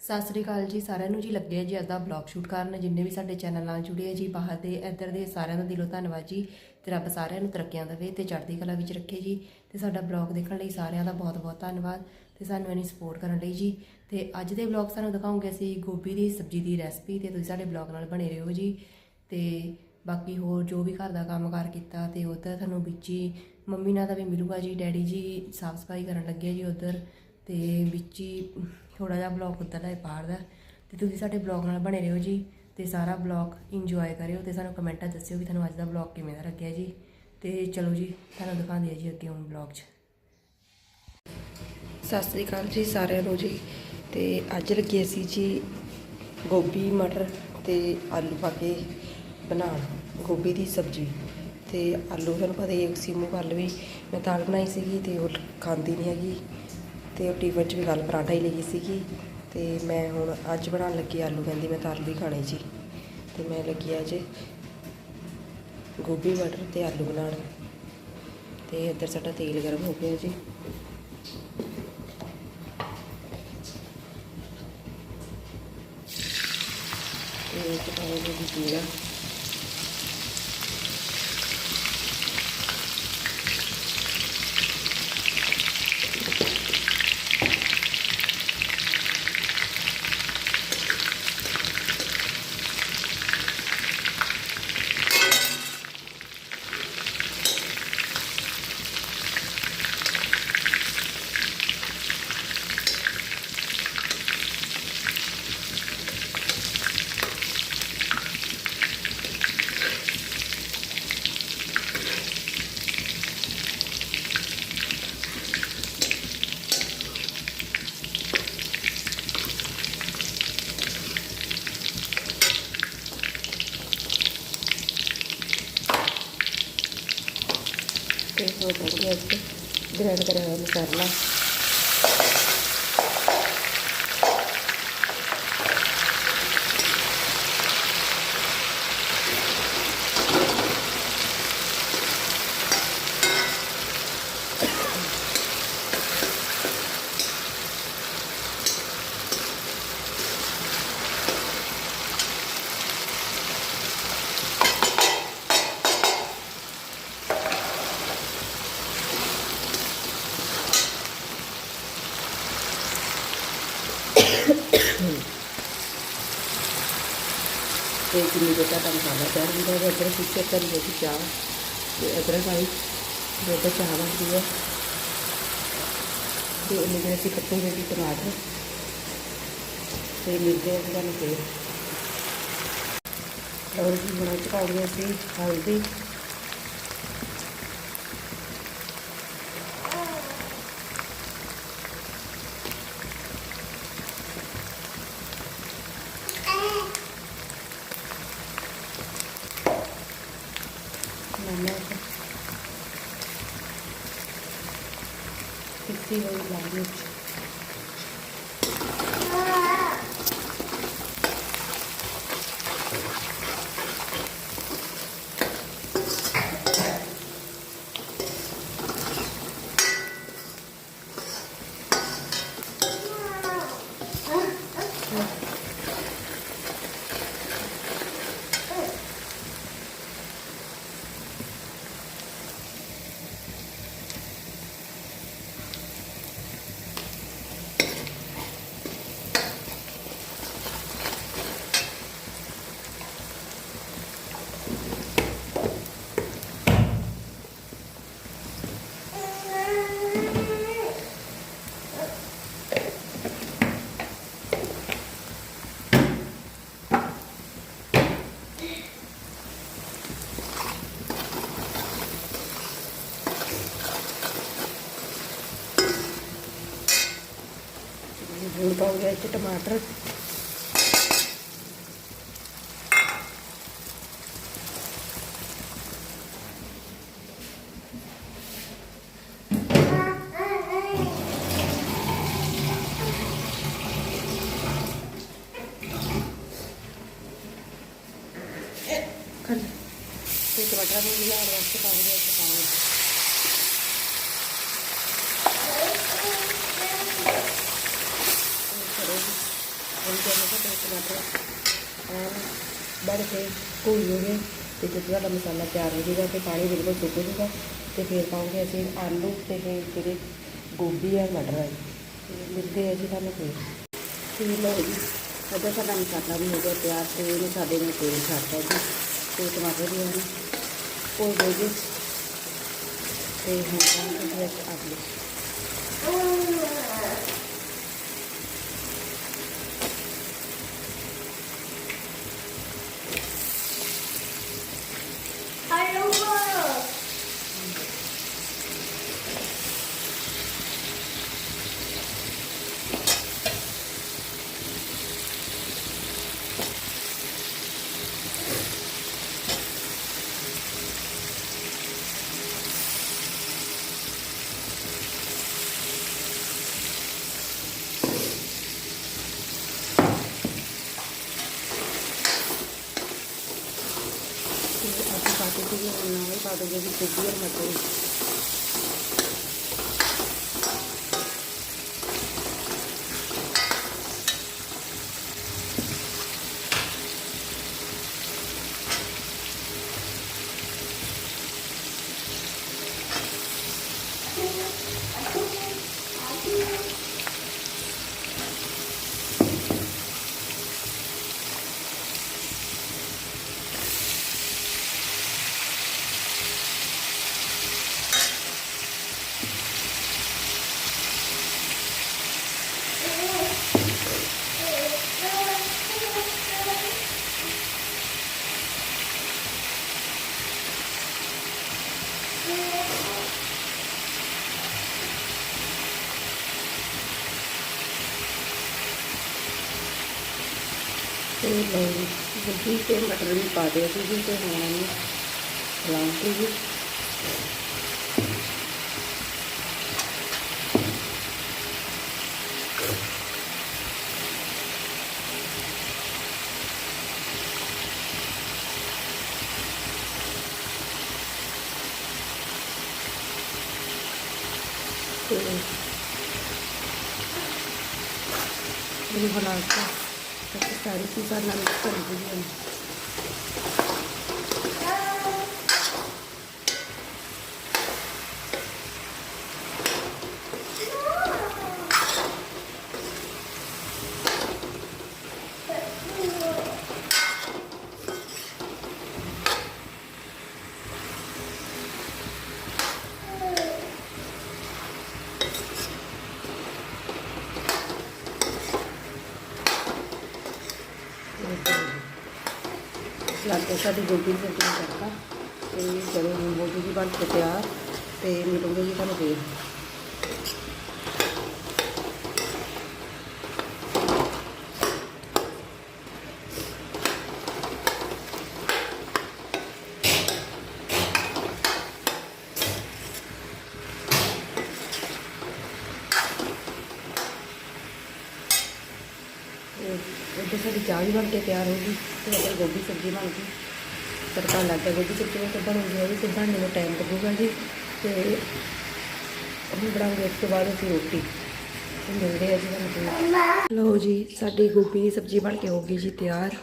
ਸਤਿ ਸ੍ਰੀ ਅਕਾਲ ਜੀ, ਸਾਰਿਆਂ ਨੂੰ ਜੀ ਲੱਗੇ ਜੀ ਅੱਜ ਦਾ ਬਲੌਗ ਸ਼ੂਟ ਕਰਨ। ਜਿੰਨੇ ਵੀ ਸਾਡੇ ਚੈਨਲ ਨਾਲ ਜੁੜੇ ਆ ਜੀ, ਬਾਹਰ ਦੇ, ਇੱਧਰ ਦੇ ਸਾਰਿਆਂ ਦਾ ਦਿਲੋਂ ਧੰਨਵਾਦ ਜੀ। ਤੇ ਰੱਬ ਸਾਰਿਆਂ ਨੂੰ ਤਰੱਕੀਆਂ ਦੇਵੇ ਤੇ ਚੜ੍ਹਦੀ ਕਲਾ ਵਿੱਚ ਰੱਖੇ ਜੀ। ਤੇ ਸਾਡਾ ਬਲੌਗ ਦੇਖਣ ਲਈ ਸਾਰਿਆਂ ਦਾ ਬਹੁਤ-ਬਹੁਤ ਧੰਨਵਾਦ ਤੇ ਸਾਨੂੰ ਇਨੀ ਸਪੋਰਟ ਕਰਨ ਲਈ ਜੀ। ਤੇ ਅੱਜ ਦੇ ਬਲੌਗ ਸਾਨੂੰ ਦਿਖਾਉਂਗੇ ਅਸੀਂ ਗੋਭੀ ਦੀ ਸਬਜ਼ੀ ਦੀ ਰੈਸਪੀ ਤੇ ਤੁਸੀਂ ਸਾਡੇ ਬਲੌਗ ਨਾਲ ਬਣੇ ਰਹੋ ਜੀ। ਤੇ ਬਾਕੀ ਹੋਰ ਜੋ ਵੀ ਘਰ ਦਾ ਕੰਮਕਾਰ ਕੀਤਾ ਤੇ ਉਹ ਤੁਹਾਨੂੰ ਵਿੱਚ ਮੰਮੀ ਨਾਲ ਤਾਂ ਵੀ ਮਿਲੂਗਾ ਜੀ, ਡੈਡੀ ਜੀ ਸਾਫ਼ ਸਫ਼ਾਈ ਕਰਨ ਲੱਗੇ ਜੀ ਉਧਰ। ਤੇ ਵਿੱਚ ਥੋੜਾ ਜਿਹਾ ਬਲੌਗ ਉੱਧਰ ਦਾ ਬਾਹਰ ਦਾ ਤੇ ਤੁਸੀਂ ਸਾਡੇ ਬਲੌਗ ਨਾਲ ਬਣੇ ਰਹੋ ਜੀ ਤੇ ਸਾਰਾ ਬਲੌਗ ਇੰਜੋਏ ਕਰਿਓ ਤੇ ਸਾਨੂੰ ਕਮੈਂਟਾਂ ਦੱਸਿਓ ਕਿ ਤੁਹਾਨੂੰ ਅੱਜ ਦਾ ਬਲੌਗ ਕਿਵੇਂ ਦਾ ਲੱਗਿਆ ਜੀ। ਤੇ ਚਲੋ ਜੀ, ਤੁਹਾਨੂੰ ਦਿਖਾਉਂਦੇ ਆ ਜੀ ਅੱਗੇ ਹੁਣ ਬਲੌਗ 'ਚ। ਸਤਿ ਸ੍ਰੀ ਅਕਾਲ ਜੀ ਸਾਰਿਆਂ ਨੂੰ ਜੀ। ਤੇ ਅੱਜ ਲੱਗੇ ਅਸੀਂ ਜੀ ਗੋਭੀ, ਮਟਰ ਤੇ ਆਲੂ ਪਾ ਕੇ ਬਣਾਉਣ, ਗੋਭੀ ਦੀ ਸਬਜ਼ੀ। ਤੇ ਆਲੂ ਤੁਹਾਨੂੰ ਪਤਾ ਹੀ ਹੈ, ਸੀਮੂ ਕੱਲ ਵੀ ਮੈਂ ਦਾਲ ਬਣਾਈ ਸੀਗੀ ਤੇ ਉਹ ਖਾਂਦੀ ਨਹੀਂ ਹੈਗੀ। ਤੇ ਉਹ ਟਿਫਨ 'ਚ ਵੀ ਕੱਲ ਪਰਾਂਠਾ ਹੀ ਲਈ ਸੀਗੀ ਤੇ ਮੈਂ ਹੁਣ ਅੱਜ ਬਣਾਉਣ ਲੱਗੀ ਆਲੂ, ਕਹਿੰਦੀ ਮੈਂ ਤਾਂ ਆਲੂ ਹੀ ਖਾਣੇ ਜੀ। ਤੇ ਮੈਂ ਲੱਗੀ ਅੱਜ ਗੋਭੀ ਮਟਰ ਤੇ ਆਲੂ ਬਣਾਉਣ। ਤੇ ਇੱਧਰ ਸਾਡਾ ਤੇਲ ਗਰਮ ਹੋ ਗਿਆ ਜੀ। ਤੇ ਇਹ ਜੀ ਜੀਰਾ ਤੇ ਹੋ ਗਿਆ ਇੱਥੇ ਗ੍ਰੈਂਡ ਕਰਿਆ ਹੋਇਆ ਮਸਾਲਾ ਤੇ ਕਿੰਨੀ ਦੇ ਦਾ ਮਸਾਲਾ ਤਿਆਰ ਹੁੰਦਾ ਹੈ ਅਦਰਕ ਪਿੱਛੇ ਕਰ ਲਈ ਜੀ ਚਾਹ ਤੇ ਅਦਰਕ ਆਈ ਦੁੱਧ ਚਾਹ ਬਣਦੀ ਹੈ ਤੇ ਉਹਨੇ ਜਿਹੜੇ ਅਸੀਂ ਕੱਟੇ ਹੋਏ ਸੀ ਟਮਾਟਰ ਤੇ ਮਿਰਚੇ ਤੇ ਟਮਾਟਰ। ਨੂੰ ਵੀ ਲਾਉਣ ਵਾਸਤੇ ਪਾਉਂਗੇ ਇੱਥੇ ਪਾਉਂਗੇ ਕਰੋ ਟਮਾਟਰ ਵੀ ਚਾਹੀਦੇ ਤੇ ਟਮਾਟਰ ਔਰ ਬੜ ਕੇ ਭੁੱਜ ਜੂਗੇ ਤੇ ਜਦੋਂ ਸਾਡਾ ਮਸਾਲਾ ਤਿਆਰ ਹੋ ਜਾਏਗਾ ਤੇ ਪਾਣੀ ਬਿਲਕੁਲ ਸੁੱਕ ਜਾਊਗਾ ਤੇ ਫਿਰ ਪਾਉਂਗੇ ਅਸੀਂ ਆਲੂ ਤੇ ਫਿਰ ਜਿਹੜੇ ਗੋਭੀ ਆ ਮਟਰ ਆ ਤੇ ਮਿਲਦੇ ਆ ਜੀ ਤੁਹਾਨੂੰ ਫਿਰ ਤੇ ਲਓ ਜੀ ਅੱਧਾ ਸਾਡਾ ਮਸਾਲਾ ਵੀ ਹੋ ਗਿਆ ਤਿਆਰ ਤੇ ਮਸਾਲੇ ਨੂੰ ਤੇਲ ਛੱਡਤਾ ਜੀ ਤੇ ਟਮਾਟਰ ਵੀ ਹਨ ਉਹ ਹੋ ਗਏ ਤੇ ਹੁਣ ਪਾਉਂਗੇ ਜੀ ਅਸੀਂ ਆਲੂ ਤੇ ਅਸੀਂ ਪਾ ਕੇ ਜੀ ਹੁਣ ਨਾਲ ਹੀ ਪਾ ਦੋਗੇ ਤੇ ਲਓ ਜੀ ਤੇ ਮਟਰ ਵੀ ਪਾ ਦਿਓ ਸੀ ਜੀ ਤੇ ਹੁਣ ਇਹਨੂੰ ਲਾਉਂਗੇ ਜੀ ਤੇ ਮੈਨੂੰ ਬਣਾ ਕੇ ਤੇ ਸਾਰੀ ਚੀਜ਼ਾਂ ਨਾਲ ਮਿਕਸ ਕਰ ਦਿੰਦੀ ਹਾਂ ਲੱਗ ਸਾਡੀ ਗੋਭੀ ਦੀ ਸਬਜ਼ੀ ਨੂੰ ਕਰਤਾ ਤੇ ਚਲੋ ਹੁਣ ਗੋਭੀ ਦੀ ਬਣ ਕੇ ਤਿਆਰ ਤੇ ਮਿਲੂੰਗੇ ਜੀ ਤੁਹਾਨੂੰ ਫੇਰ ਉੱਧਰ ਸਾਡੀ ਗੋਭੀ ਸਬਜ਼ੀ ਬਣ ਗਈ। ਤੜਕਾ ਲੱਗ ਗਿਆ ਗੋਭੀ ਸਬਜ਼ੀ ਨੂੰ ਕਿੱਦਾਂ ਹੈ ਵੀ ਕਿੱਦਾਂ ਮੈਨੂੰ ਟਾਈਮ ਲੱਗੂਗਾ ਜੀ। ਤੇ ਅਸੀਂ ਬਣਾਉਂਗੇ, ਉਸ ਤੋਂ ਬਾਅਦ ਅਸੀਂ ਰੋਟੀ। ਮਿਲਦੇ ਆ ਜੀ ਤੁਹਾਨੂੰ ਲਓ ਜੀ, ਸਾਡੀ ਗੋਭੀ ਦੀ ਸਬਜ਼ੀ ਬਣ ਕੇ ਹੋ ਗਈ ਜੀ ਤਿਆਰ।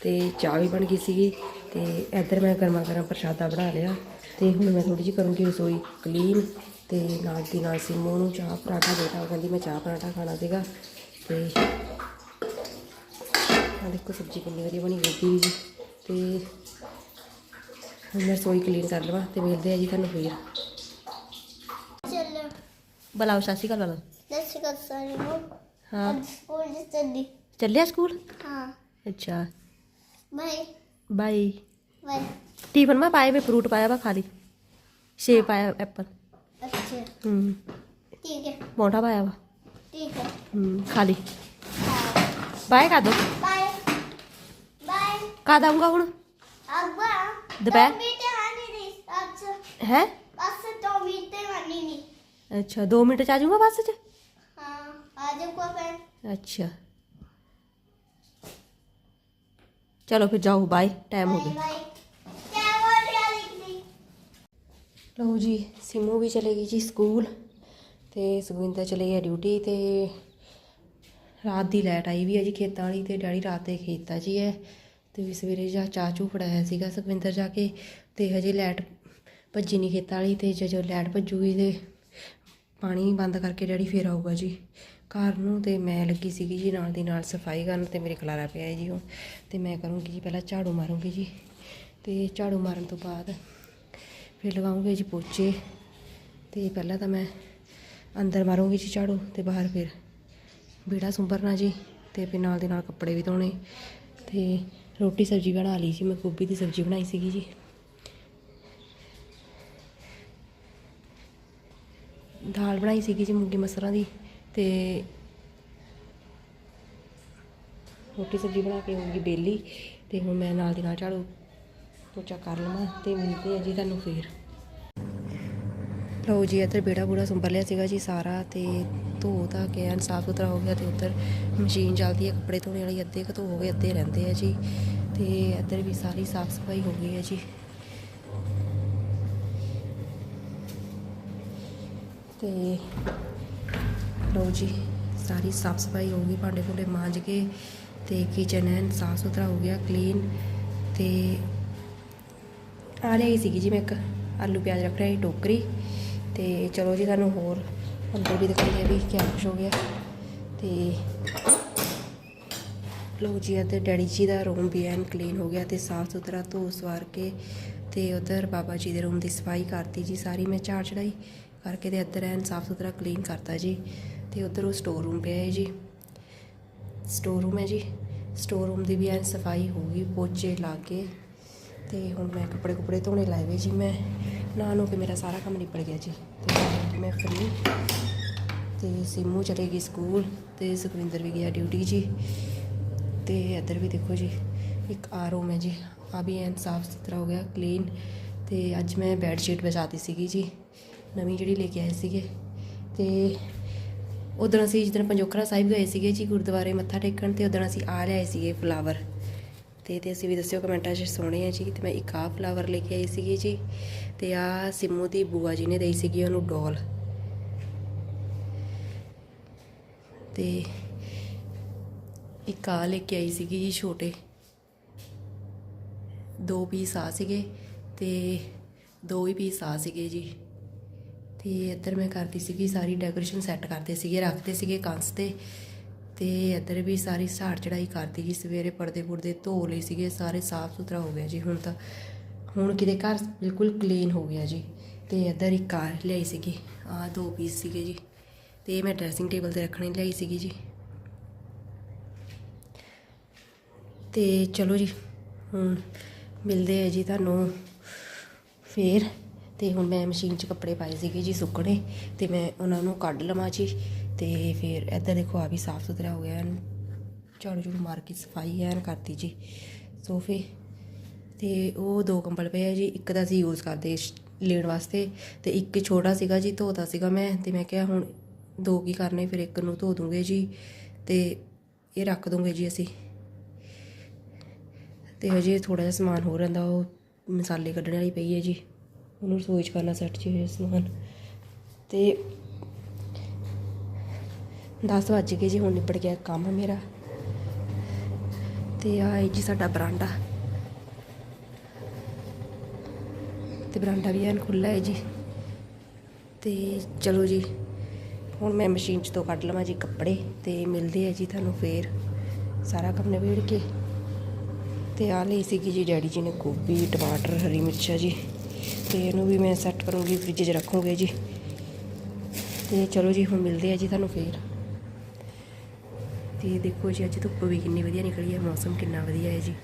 ਤੇ ਚਾਹ ਵੀ ਬਣ ਗਈ ਸੀਗੀ। ਤੇ ਇੱਧਰ ਮੈਂ ਗਰਮਾ ਗਰਮ ਪ੍ਰਸ਼ਾਦਾ ਬਣਾ ਲਿਆ। ਤੇ ਹੁਣ ਮੈਂ ਥੋੜੀ ਜਿਹੀ ਕਰੂੰਗੀ ਰਸੋਈ ਕਲੀਨ ਤੇ ਨਾਲ ਦੀ ਨਾਲ ਸਿੰਮੂ ਨੂੰ ਚਾਹ ਪਰਾਠਾ ਦੇਤਾ ਉਹ ਕਹਿੰਦੀ ਮੈਂ ਚਾਹ ਪਰਾਠਾ ਖਾਣਾ ਸੀਗਾ। ਤੇ ਆ ਦੇਖੋ ਸਬਜ਼ੀ ਕਿੰਨੀ ਵਧੀਆ ਬਣੀ ਗੋਭੀ ਜੀ। ਤੇ ਹੁਣ ਮੈਂ ਰਸੋਈ ਕਲੀਨ ਕਰ ਲਵਾਂ ਤੇ ਮਿਲਦੇ ਆ ਜੀ ਤੁਹਾਨੂੰ ਫੇਰ। ਚਲੋ। ਬਲਾਓ ਸਾਸੀ ਕਾਲ ਵਾਲਾ ਦੱਸ ਕਰ ਸਾਰੇ ਨੂੰ। ਹਾਂ। ਸਕੂਲ ਚੱਲੀ। ਚੱਲਿਆ ਸਕੂਲ? ਹਾਂ। ਅੱਛਾ। ਬਾਈ ਬਾਈ ਬਾਈ ਟਿਫਨ ਮੈਂ ਪਾਏ ਵੇ ਫਰੂਟ ਪਾਇਆ ਵਾ ਖਾਲੀ। ਸੇਬ ਪਾਇਆ ਐਪਲ ਅੱਛਾ। ਹੂੰ। ਠੀਕ ਹੈ। ਮੋਟਾ ਪਾਇਆ ਵਾ। ਠੀਕ ਹੈ। ਹੂੰ ਖਾਲੀ ਹਾਂ। ਬਾਏ ਕਾ ਦੋ। ਬਾਈ ਕਾ ਦਊਂਗਾ ਹੁਣ? ਅੱਬਾ ਦੁਪਹਿਰ? ਮੀਟੇ ਆਣੀ ਨਹੀਂ ਅੱਜ। ਹੈ? ਬਸ ਤੋਂ ਮੀਟੇ ਆਣੀ ਨਹੀਂ ਅੱਛਾ 2 ਮਿੰਟ ਚ ਆ ਜਾਊਂਗਾ ਬੱਸ ਚ? ਹਾਂ ਆ ਜਾਓ ਕੋ ਫਿਰ। ਅੱਛਾ। ਚਲੋ ਫਿਰ ਜਾਓ ਬਾਏ ਟਾਈਮ ਹੋ ਗਿਆ। ਬਾਈ ਕਿਆ ਬੋਲ ਰਿਹਾ ਲਿਖਦੀ ਲਓ ਜੀ ਸਿਮੂ ਵੀ ਚਲੇ ਗਈ ਜੀ ਸਕੂਲ ਤੇ ਸੁਖਵਿੰਦਰ ਚਲੇ ਗਿਆ ਡਿਊਟੀ ਤੇ ਰਾਤ ਦੀ ਲਾਈਟ ਆਈ ਵੀ ਹੈ ਜੀ ਖੇਤਾਂ ਵਾਲੀ ਤੇ ਡੈਡੀ ਰਾਤ ਦੇ ਖੇਤਾਂ 'ਚ ਹੀ ਹੈ। ਤੇ ਵੀ ਸਵੇਰੇ ਜਾ ਚਾਹ ਚੂ ਫੜਾਇਆ ਸੀਗਾ ਸੁਖਵਿੰਦਰ ਜਾ ਕੇ ਤੇ ਹਜੇ ਲੈਟ ਭੱਜੀ ਨਹੀਂ ਖੇਤਾਂ ਵਾਲੀ ਤੇ ਜਦੋਂ ਲੈਟ ਭੱਜੂਗੀ ਤੇ ਪਾਣੀ ਬੰਦ ਕਰਕੇ ਡੈਡੀ ਫੇਰ ਆਊਗਾ ਜੀ। ਘਰ ਨੂੰ ਤੇ ਮੈਂ ਲੱਗੀ ਸੀਗੀ ਜੀ ਨਾਲ ਦੀ ਨਾਲ ਸਫ਼ਾਈ ਕਰਨ ਤੇ ਮੇਰੇ ਖਲਾਰਾ ਪਿਆ ਹੈ ਜੀ ਹੁਣ ਤੇ ਮੈਂ ਕਰੂੰਗੀ ਜੀ ਪਹਿਲਾਂ ਝਾੜੂ ਮਾਰੂੰਗੀ ਜੀ। ਤੇ ਝਾੜੂ ਮਾਰਨ ਤੋਂ ਬਾਅਦ ਫਿਰ ਲਗਾਉਂਗੀ ਜੀ ਪੋਚੇ। ਤੇ ਪਹਿਲਾਂ ਤਾਂ ਮੈਂ ਅੰਦਰ ਮਾਰੂੰਗੀ ਜੀ ਝਾੜੂ ਤੇ ਬਾਹਰ ਫਿਰ ਬੀੜਾ ਸੁੰਬਰਨਾ ਜੀ ਤੇ ਫਿਰ ਨਾਲ ਦੇ ਨਾਲ ਕੱਪੜੇ ਵੀ ਧੋਣੇ। ਤੇ ਰੋਟੀ ਸਬਜ਼ੀ ਬਣਾ ਲਈ ਜੀ ਮੈਂ ਗੋਭੀ ਦੀ ਸਬਜ਼ੀ ਬਣਾਈ ਸੀਗੀ ਜੀ। ਦਾਲ ਬਣਾਈ ਸੀਗੀ ਜੀ ਮੂੰਗੀ ਮਸਰਾਂ ਦੀ ਤੇ ਰੋਟੀ ਸਬਜ਼ੀ ਬਣਾ ਕੇ ਹੋਊਗੀ ਬੇਲੀ ਤੇ ਹੁਣ ਮੈਂ ਨਾਲ ਦੀ ਨਾਲ ਝਾੜੂ ਪੋਚਾ ਕਰ ਲਵਾਂ ਤੇ ਮਿਲਦੇ ਆ ਜੀ ਤੁਹਾਨੂੰ ਫੇਰ। ਲਓ ਜੀ, ਇੱਧਰ ਬੇੜਾ ਬੂੜਾ ਸੰਭਰ ਲਿਆ ਸੀਗਾ ਜੀ ਸਾਰਾ ਤੇ ਧੋ ਧਾ ਕੇ ਐਨ ਸਾਫ਼ ਸੁਥਰਾ ਹੋ ਗਿਆ ਤੇ ਉੱਧਰ ਮਸ਼ੀਨ ਚੱਲਦੀ ਹੈ, ਕੱਪੜੇ ਧੋਣੇ ਵਾਲੀ ਅੱਧੇ ਕੁ ਧੋ ਹੋ ਗਏ, ਅੱਧੇ ਰਹਿੰਦੇ ਆ ਜੀ ਤੇ ਇੱਧਰ ਵੀ ਸਾਰੀ ਸਾਫ਼ ਸਫ਼ਾਈ ਹੋ ਗਈ ਹੈ ਜੀ। ਤੇ ਲਓ ਜੀ, ਸਾਰੀ ਸਾਫ਼ ਸਫ਼ਾਈ ਹੋ ਗਈ, ਭਾਂਡੇ ਭੁੰਡੇ ਮਾਂਜ ਕੇ ਤੇ ਕਿਚਨ ਐਨ ਸਾਫ਼ ਸੁਥਰਾ ਹੋ ਗਿਆ ਕਲੀਨ ਤੇ ਆ ਲਈ ਸੀਗੀ ਜੀ ਮੈਂ ਇੱਕ ਆਲੂ ਪਿਆਜ਼ ਰੱਖ ਰਹੀ ਟੋਕਰੀ। ਤੇ ਚਲੋ ਜੀ ਤੁਹਾਨੂੰ ਹੋਰ ਅੰਦਰ ਵੀ ਦਿਖਾਉਂਦੇ ਆ ਵੀ ਕਿਆ ਕੁਛ ਹੋ ਗਿਆ। ਤੇ ਲੋ ਜੀ ਅਤੇ ਡੈਡੀ ਜੀ ਦਾ ਰੂਮ ਵੀ ਐਨ ਕਲੀਨ ਹੋ ਗਿਆ ਤੇ ਸਾਫ਼ ਸੁਥਰਾ ਧੋ ਸਵਾਰ ਕੇ ਤੇ ਉਧਰ ਬਾਬਾ ਜੀ ਦੇ ਰੂਮ ਦੀ ਸਫ਼ਾਈ ਕਰਤੀ ਜੀ, ਸਾਰੀ ਮੈਂ ਝਾੜ ਚੜਾਈ ਕਰਕੇ ਤੇ ਇੱਧਰ ਐਨ ਸਾਫ਼ ਸੁਥਰਾ ਕਲੀਨ ਕਰਤਾ ਜੀ ਤੇ ਉਧਰ ਉਹ ਸਟੋਰ ਰੂਮ ਪਿਆ ਹੈ ਜੀ। ਸਟੋਰ ਰੂਮ ਹੈ ਜੀ ਸਟੋਰ ਰੂਮ ਦੀ ਵੀ ਐਨ ਸਫ਼ਾਈ ਹੋ ਗਈ, ਪੋਚੇ ਲਾ ਕੇ ਤੇ ਹੁਣ ਮੈਂ ਕੱਪੜੇ ਕੁਪੜੇ ਧੋਣੇ ਲਾਏ ਵੇ ਜੀ ਮੈਂ। ਨਹਾ ਨੂੰ ਕੇ ਮੇਰਾ ਸਾਰਾ ਕੰਮ ਨਿਪਟ ਗਿਆ ਜੀ। ਤੇ ਮੈਂ ਫਰੀ ਤੇ ਸਿੰਮੂ ਚਲੇ ਗਈ ਸਕੂਲ ਤੇ ਸੁਖਵਿੰਦਰ ਵੀ ਗਿਆ ਡਿਊਟੀ ਜੀ। ਤੇ ਇੱਧਰ ਵੀ ਦੇਖੋ ਜੀ, ਇੱਕ ਆ ਰੂਮ ਹੈ ਜੀ। ਆ ਵੀ ਐਨ ਸਾਫ਼ ਸੁਥਰਾ ਹੋ ਗਿਆ ਕਲੀਨ ਤੇ ਅੱਜ ਮੈਂ ਬੈੱਡ ਸ਼ੀਟ ਵਿਛਾਤੀ ਸੀਗੀ ਜੀ। ਨਵੀਂ ਜਿਹੜੀ ਲੈ ਕੇ ਆਏ ਸੀਗੇ। ਤੇ ਉਦੋਂ ਅਸੀਂ ਜਿੱਦਣ ਪੰਜੋਖਰਾ ਸਾਹਿਬ ਗਏ ਸੀਗੇ ਜੀ ਗੁਰਦੁਆਰੇ ਮੱਥਾ ਟੇਕਣ ਤੇ ਉਦੋਂ ਅਸੀਂ ਆ ਲਿਆਏ ਸੀਗੇ ਫਲਾਵਰ ਤੇ ਤੇ ਅਸੀਂ ਵੀ ਦੱਸਿਓ ਕਮੈਂਟਾਂ 'ਚ ਸੋਹਣੇ ਆ ਜੀ ਤੇ ਮੈਂ ਇੱਕ ਆਹ ਫਲਾਵਰ ਲੈ ਕੇ ਆਈ ਸੀਗੀ ਜੀ ਤੇ ਆ ਸਿੰਮੂ ਦੀ ਬੂਆ ਜੀ ਨੇ ਦੇਈ ਸੀਗੀ ਉਹਨੂੰ ਡੋਲ। ਤੇ ਇੱਕ ਆ ਲੈ ਕੇ ਆਈ ਸੀਗੀ ਜੀ ਛੋਟੇ। ਦੋ ਪੀਸ ਆ ਸੀਗੇ ਤੇ ਦੋ ਹੀ ਪੀਸ ਆ ਸੀਗੇ ਜੀ। ਤੇ ਇੱਧਰ ਮੈਂ ਕਰਦੀ ਸੀਗੀ ਸਾਰੀ ਡੈਕੋਰੇਸ਼ਨ ਸੈੱਟ ਕਰਦੇ ਸੀਗੇ, ਰੱਖਦੇ ਸੀਗੇ ਕੰਸ ਤੇ। ਤੇ ਇੱਧਰ ਵੀ ਸਾਰੀ ਸਾੜ ਚੜਾਈ ਕਰਦੀ ਜੀ। ਸਵੇਰੇ ਪਰਦੇ ਪੁਰਦੇ ਧੋ ਲਈ ਸੀਗੇ, ਸਾਰੇ ਸਾਫ਼ ਸੁਥਰਾ ਹੋ ਗਿਆ ਜੀ। ਹੁਣ ਤਾਂ, ਹੁਣ ਕਿਤੇ ਘਰ ਬਿਲਕੁਲ ਕਲੀਨ ਹੋ ਗਿਆ ਜੀ। ਤੇ ਇੱਧਰ ਇੱਕ ਕਾਰ ਲਿਆਈ ਸੀਗੀ ਆ ਦੋ ਪੀਸ ਸੀਗੇ ਜੀ। ਤੇ ਮੈਂ ਡਰੈਸਿੰਗ ਟੇਬਲ ਤੇ ਰੱਖਣੇ ਲਿਆਈ ਸੀਗੀ ਜੀ। ਤੇ ਚਲੋ ਜੀ, ਹੁਣ ਮਿਲਦੇ ਆ ਜੀ ਤੁਹਾਨੂੰ ਫੇਰ। ਤੇ ਹੁਣ ਮੈਂ ਮਸ਼ੀਨ 'ਚ ਕੱਪੜੇ ਪਾਏ ਸੀਗੇ ਜੀ ਸੁੱਕਣੇ, ਤੇ ਮੈਂ ਉਹਨਾਂ ਨੂੰ ਕੱਢ ਲਵਾਂ ਜੀ। ਤੇ ਫਿਰ ਇੱਧਰ ਦੇਖੋ, ਆ ਵੀ ਸਾਫ਼ ਸੁਥਰਾ ਹੋ ਗਿਆ ਐਨ। ਝਾੜੂ ਝੂੜੂ ਮਾਰ ਕੇ ਸਫ਼ਾਈ ਐਨ ਕਰਤੀ ਜੀ। ਸੋਫੇ ਤੇ ਉਹ ਦੋ ਕੰਬਲ ਪਏ ਆ ਜੀ, ਇੱਕ ਤਾਂ ਅਸੀਂ ਯੂਜ਼ ਕਰਦੇ ਲੈਣ ਵਾਸਤੇ ਤੇ ਇੱਕ ਛੋਟਾ ਸੀਗਾ ਜੀ, ਧੋਤਾ ਸੀਗਾ ਮੈਂ ਤੇ ਮੈਂ ਕਿਹਾ ਹੁਣ ਦੋ ਕੀ ਕਰਨੇ, ਫਿਰ ਇੱਕ ਨੂੰ ਧੋ ਦੂੰਗੇ ਜੀ ਤੇ ਇਹ ਰੱਖ ਦੂੰਗੇ ਜੀ ਅਸੀਂ। ਤੇ ਹਜੇ ਥੋੜਾ ਜਿਹਾ ਸਮਾਨ ਹੋ ਰਹਿੰਦਾ, ਉਹ ਮਸਾਲੇ ਕੱਢਣ ਵਾਲੀ ਪਈ ਹੈ ਜੀ। ਉਹਨੂੰ ਰਸੋਈ 'ਚ ਕਰਨਾ ਸੈੱਟ ਜੀ ਸਮਾਨ। ਤੇ 10 ਵੱਜ ਗਏ ਜੀ, ਹੁਣ ਨਿਪਟ ਗਿਆ ਕੰਮ ਮੇਰਾ। ਤੇ ਆ ਜੀ ਸਾਡਾ ਬਰਾਂਡਾ। ਤੇ ਬਰਾਂਡਾ ਵੀ ਐਨ ਖੁੱਲਾ ਹੈ ਜੀ। ਤੇ ਚਲੋ ਜੀ, ਹੁਣ ਮੈਂ ਮਸ਼ੀਨ 'ਚ ਤੋਂ ਕੱਢ ਲਵਾਂ ਜੀ ਕੱਪੜੇ, ਤੇ ਮਿਲਦੇ ਆ ਜੀ ਤੁਹਾਨੂੰ ਫੇਰ। ਸਾਰਾ ਕੰਮ ਨਿਬੇੜ ਕੇ। ਤੇ ਆ ਲਈ ਸੀਗੀ ਜੀ ਡੈਡੀ ਜੀ ਨੇ ਗੋਭੀ, ਟਮਾਟਰ, ਹਰੀ ਮਿਰਚਾਂ ਜੀ। ਤੇ ਇਹਨੂੰ ਵੀ ਮੈਂ ਸੈੱਟ ਕਰੂੰਗੀ, ਫ੍ਰਿਜ 'ਚ ਰੱਖੂੰਗੇ ਜੀ। ਤੇ ਚਲੋ ਜੀ, ਹੁਣ ਮਿਲਦੇ ਆ ਜੀ ਤੁਹਾਨੂੰ ਫੇਰ। ਤੇ ਦੇਖੋ ਜੀ, ਅੱਜ ਧੁੱਪ ਵੀ ਕਿੰਨੀ ਵਧੀਆ ਨਿਕਲੀ ਹੈ, ਮੌਸਮ ਕਿੰਨਾ ਵਧੀਆ ਹੈ ਜੀ।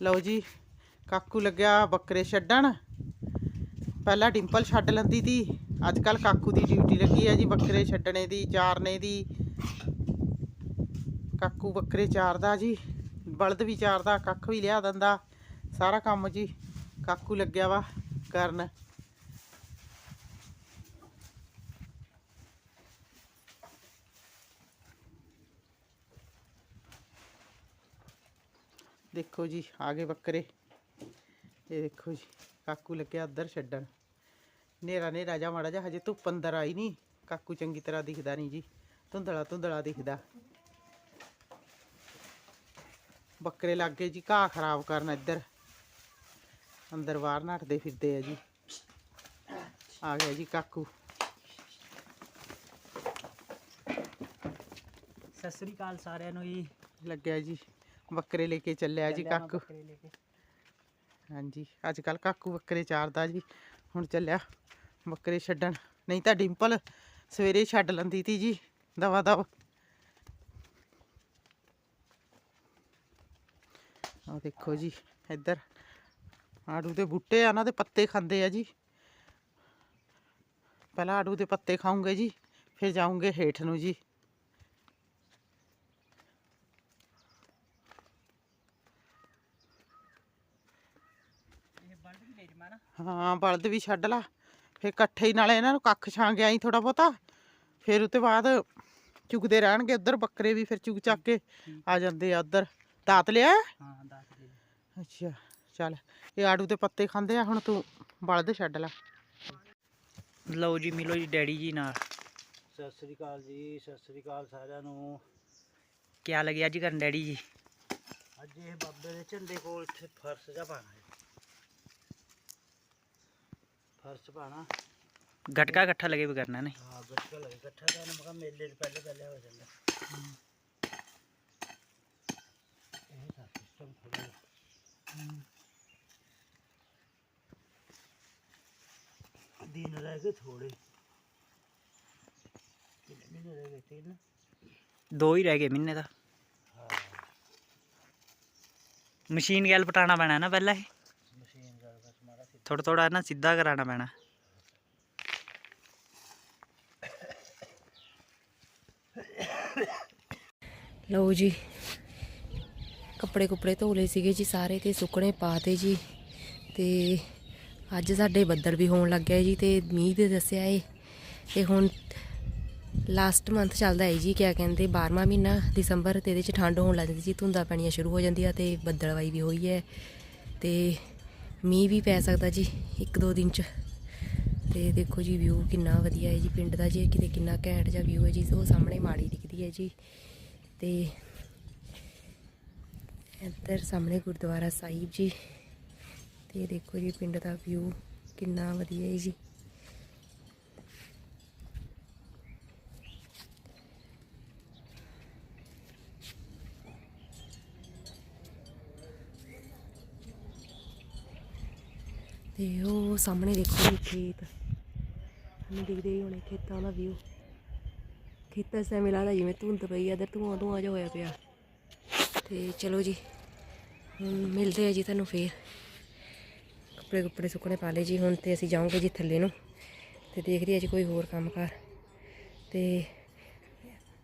ਲਓ ਜੀ, ਕਾਕੂ ਲੱਗਿਆ ਬੱਕਰੇ ਛੱਡਣ। ਪਹਿਲਾਂ ਡਿੰਪਲ ਛੱਡ ਲੈਂਦੀ ਤੀ, ਅੱਜ ਕੱਲ ਕਾਕੂ ਦੀ ਡਿਊਟੀ ਲੱਗੀ ਹੈ ਜੀ ਬੱਕਰੇ ਛੱਡਣੇ ਦੀ, ਚਾਰਨੇ ਦੀ। ਕਾਕੂ ਬੱਕਰੇ ਚਾਰਦਾ ਜੀ, ਬਲਦ ਵੀ ਚਾਰਦਾ, ਕੱਖ ਵੀ ਲਿਆ ਦਿੰਦਾ, ਸਾਰਾ ਕੰਮ ਜੀ ਕਾਕੂ ਲੱਗਿਆ ਵਾ ਕਰਨ। ਦੇਖੋ ਜੀ, ਆ ਗਏ ਬੱਕਰੇ। ਇਹ ਦੇਖੋ ਜੀ, ਕਾਕੂ ਲੱਗਿਆ ਅੱਧਰ ਛੱਡਣ। ਨੇਰਾ ਨੇਰਾ ਜਾ ਮਾੜਾ ਜਾ ਹਜੇ ਧੁੱਪ ਅੰਦਰ ਆਈ ਨਹੀਂ। ਕਾਕੂ ਚੰਗੀ ਤਰ੍ਹਾਂ ਦਿਖਦਾ ਨਹੀਂ ਜੀ। ਧੁੰਦਲਾ ਧੁੰਦਲਾ ਦਿਖਦਾ। ਬੱਕਰੇ ਲੱਗੇ ਜੀ ਘਾਹ ਖਰਾਬ ਕਰਨ ਇੱਧਰ। ਅੰਦਰ ਬਾਹਰ ਨੱਠਦੇ ਫਿਰਦੇ ਆ ਜੀ। ਆ ਗਿਆ ਜੀ ਕਾਕੂ। ਸਤਿ ਸ੍ਰੀ ਅਕਾਲ ਸਾਰਿਆਂ ਨੂੰ ਜੀ। ਲੱਗਿਆ ਜੀ ਬੱਕਰੇ ਲੈ ਕੇ ਚੱਲਿਆ ਜੀ ਕਾਕੂ। ਹਾਂਜੀ ਅੱਜ ਕੱਲ ਕਾਕੂ ਬੱਕਰੇ ਚਾਰਦਾ ਜੀ। ਹੁਣ ਚੱਲਿਆ ਬੱਕਰੇ ਛੱਡਣ। ਨਹੀਂ ਤਾਂ ਡਿੰਪਲ ਸਵੇਰੇ ਛੱਡ ਲੰਦੀ ਤੀ ਜੀ। ਦਵਾ ਦਵਾ ਆ ਦੇਖੋ ਜੀ, ਇੱਧਰ ਆੜੂ ਦੇ ਬੂਟੇ ਆ, ਉਹਨਾਂ ਦੇ ਪੱਤੇ ਖਾਂਦੇ ਆ ਜੀ। ਪਹਿਲਾਂ ਆੜੂ ਦੇ ਪੱਤੇ ਖਾਉਂਗੇ ਜੀ, ਫਿਰ ਜਾਉਂਗੇ ਹੇਠ ਨੂੰ ਜੀ। ਹਾਂ, ਬਲਦ ਵੀ ਛੱਡ ਲਾ। ਫਿਰ ਇਕੱਠੇ ਹੀ ਨਾਲੇ ਇਹਨਾਂ ਨੂੰ ਕੱਖ ਛਾਂ ਗਿਆ ਹੀ ਥੋੜਾ ਬਹੁਤਾ। ਫਿਰ ਉਤੇ ਬਾਅਦ ਚੁਗਦੇ ਰਹਿਣਗੇ ਉਧਰ ਬੱਕਰੇ ਵੀ ਫਿਰ ਚੁਗ ਚੱਕ ਕੇ ਆ ਜਾਂਦੇ ਆ ਉਧਰ। ਦਾਤ ਲਿਆ? ਹਾਂ ਦੱਸ ਦੇ ਅੱਛਾ ਚੱਲ। ਇਹ ਆੜੂ ਦੇ ਪੱਤੇ ਖਾਂਦੇ ਆ ਹੁਣ ਤੂੰ ਬਲਦ ਛੱਡ ਲਾ। ਲਓ ਜੀ ਮਿਲੋ ਜੀ ਡੈਡੀ ਜੀ ਨਾਲ। ਸਤਿ ਸ੍ਰੀ ਅਕਾਲ ਜੀ ਸਤਿ ਸ੍ਰੀ ਅਕਾਲ ਸਾਰਿਆਂ ਨੂੰ। ਕਿਆ ਲੱਗਿਆ ਜੀ ਕਰਨ ਡੈਡੀ ਜੀ? ਅੱਜ ਇਹ ਬਾਬੇ ਦੇ ਝੰਡੇ ਕੋਲ ਇੱਥੇ ਫਰਸ਼ ਜਾ ਪਾਣਾ ਹੈ। ਫਰਸ਼ ਪਾਣਾ ਗਟਕਾ ਇਕੱਠਾ ਲਗੇ ਵੀ ਕਰਨਾ ਨੇ ਹਾਂ ਗੱਟਾ ਲੱਗੇ ਇਕੱਠਾ ਕਰਨ ਮੈਂ ਕਿਹਾ ਮੇਲੇ ਦੇ ਪਹਿਲੇ ਪਹਿਲੇ ਹੋ ਜਾਂਦਾ। ਇਹ ਤਾਂ ਸਿਸਟਮ ਥੋੜਾ ਦਿਨ ਰਹਿ ਗਏ ਥੋੜੇ ਕਿੰਨੇ ਮਹੀਨੇ ਰਹਿ ਗਏ ਤਿੰਨ ਦੋ ਹੀ ਰਹਿ ਗਏ ਮਹੀਨੇ ਦਾ ਮਸ਼ੀਨ ਗੈਲ ਪਟਾਣਾ ਪੈਣਾ ਨਾ ਪਹਿਲਾਂ ਇਹ। ਮਸ਼ੀਨ ਦਾ ਬਸ ਮਾਰਾ ਸੀ ਥੋੜਾ ਥੋੜਾ ਨਾ ਸਿੱਧਾ ਕਰਾਣਾ ਪੈਣਾ। ਲਓ ਜੀ, ਕੱਪੜੇ ਕੁਪੜੇ ਧੋ ਲਏ ਸੀਗੇ ਜੀ ਸਾਰੇ ਤੇ ਸੁੱਕਣੇ ਪਾਤੇ ਜੀ ਤੇ ਅੱਜ ਸਾਡੇ ਬੱਦਲ ਵੀ ਹੋਣ ਲੱਗ ਗਿਆ ਜੀ ਤੇ ਮੀਂਹ ਦੇ ਦੱਸਿਆ ਏ। ਤੇ ਹੁਣ ਲਾਸਟ ਮੰਥ ਚੱਲਦਾ ਹੈ ਜੀ, ਕਿਆ ਕਹਿੰਦੇ 12ਵਾਂ ਮਹੀਨਾ ਦਸੰਬਰ ਤੇ ਇਹਦੇ ਚ ਠੰਡ ਹੋਣ ਲੱਗ ਜਾਂਦੀ ਜੀ ਧੁੰਦਾਂ ਪੈਣੀਆਂ ਸ਼ੁਰੂ ਹੋ ਜਾਂਦੀਆਂ ਤੇ ਬੱਦਲਵਾਈ ਵੀ ਹੋਈ ਹੈ ਤੇ ਮੀਂਹ ਵੀ ਪੈ ਸਕਦਾ ਜੀ ਇੱਕ ਦੋ ਦਿਨ ਚ। ਤੇ ਦੇਖੋ ਜੀ ਵਿਊ ਕਿੰਨਾ ਵਧੀਆ ਹੈ ਜੀ, ਪਿੰਡ ਦਾ ਜੀ ਕਿਤੇ ਕਿੰਨਾ ਘੈਂਟ ਜਿਹਾ ਵਿਊ ਹੈ ਜੀ, ਉਹ ਸਾਹਮਣੇ ਮਾੜੀ ਦਿਖਦੀ ਹੈ ਜੀ। ਤੇ ਇੱਧਰ ਸਾਹਮਣੇ ਗੁਰਦੁਆਰਾ ਸਾਹਿਬ ਜੀ। ਤੇ ਦੇਖੋ ਜੀ, ਪਿੰਡ ਦਾ ਵਿਊ ਕਿੰਨਾ ਵਧੀਆ ਹੈ ਜੀ। ਤੇ ਉਹ ਸਾਹਮਣੇ ਦੇਖੋ ਜੀ ਖੇਤ। ਸਾਨੂੰ ਦਿਖਦੇ ਹੀ ਹੋਣੇ ਖੇਤਾਂ ਦਾ ਵਿਊ ਖੇਤਾਂ ਸੇ ਮਿਲਾਦਾ ਜਿਵੇਂ ਧੁੰਦ ਪਈ ਆ, ਇਧਰ ਧੂਆਂ ਧੂਆਂ ਜਿਹਾ ਹੋਇਆ ਪਿਆ। ਤੇ ਚਲੋ ਜੀ, ਹੁਣ ਮਿਲਦੇ ਆ ਜੀ ਤੁਹਾਨੂੰ ਫੇਰ। ਕੱਪੜੇ ਕੁੱਪੜੇ ਸੁੱਕਣੇ ਪਾ ਲਏ ਜੀ, ਹੁਣ ਤੇ ਅਸੀਂ ਜਾਵਾਂਗੇ ਜੀ ਥੱਲੇ ਨੂੰ ਤੇ ਦੇਖਦੇ ਆ ਜੀ ਕੋਈ ਹੋਰ ਕੰਮ ਕਰ ਤੇ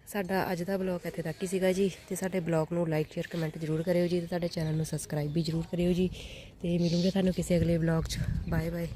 ਸਾਡਾ ਅੱਜ ਦਾ ਬਲੌਗ ਇੱਥੇ ਤੱਕ ਹੀ ਸੀਗਾ ਜੀ ਤੇ ਸਾਡੇ ਬਲੌਗ ਨੂੰ ਲਾਈਕ ਸ਼ੇਅਰ ਕਮੈਂਟ ਜ਼ਰੂਰ ਕਰਿਓ ਜੀ ਤੇ ਸਾਡੇ ਚੈਨਲ ਨੂੰ ਸਬਸਕ੍ਰਾਈਬ ਵੀ ਜ਼ਰੂਰ ਕਰਿਓ ਜੀ ਤੇ ਮਿਲੂੰਗੇ ਤੁਹਾਨੂੰ ਕਿਸੇ ਅਗਲੇ ਬਲੌਗ 'ਚ। Bye bye